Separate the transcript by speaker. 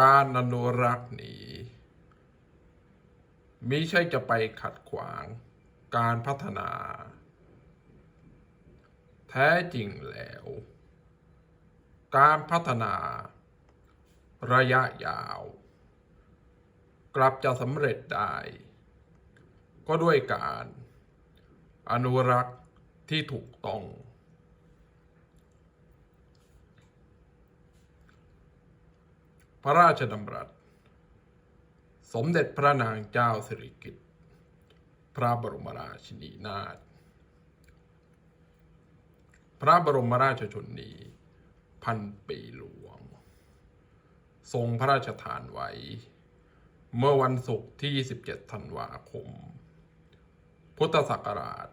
Speaker 1: การอนุรักษ์นี้มิใช่จะไปขัดขวางการพัฒนา แท้จริงแล้ว การพัฒนาระยะยาว กลับจะสำเร็จได้ ก็ด้วยการอนุรักษ์ที่ถูกต้อง พระราชดำรัส สมเด็จพระนางเจ้าสิริกิติ์พระบรมราชินีนาถพระบรมราชชนนีพันปีหลวง ทรงพระราชทานไว้ เมื่อวันศุกร์ที่ 27 ธันวาคม พุทธศักราช 2528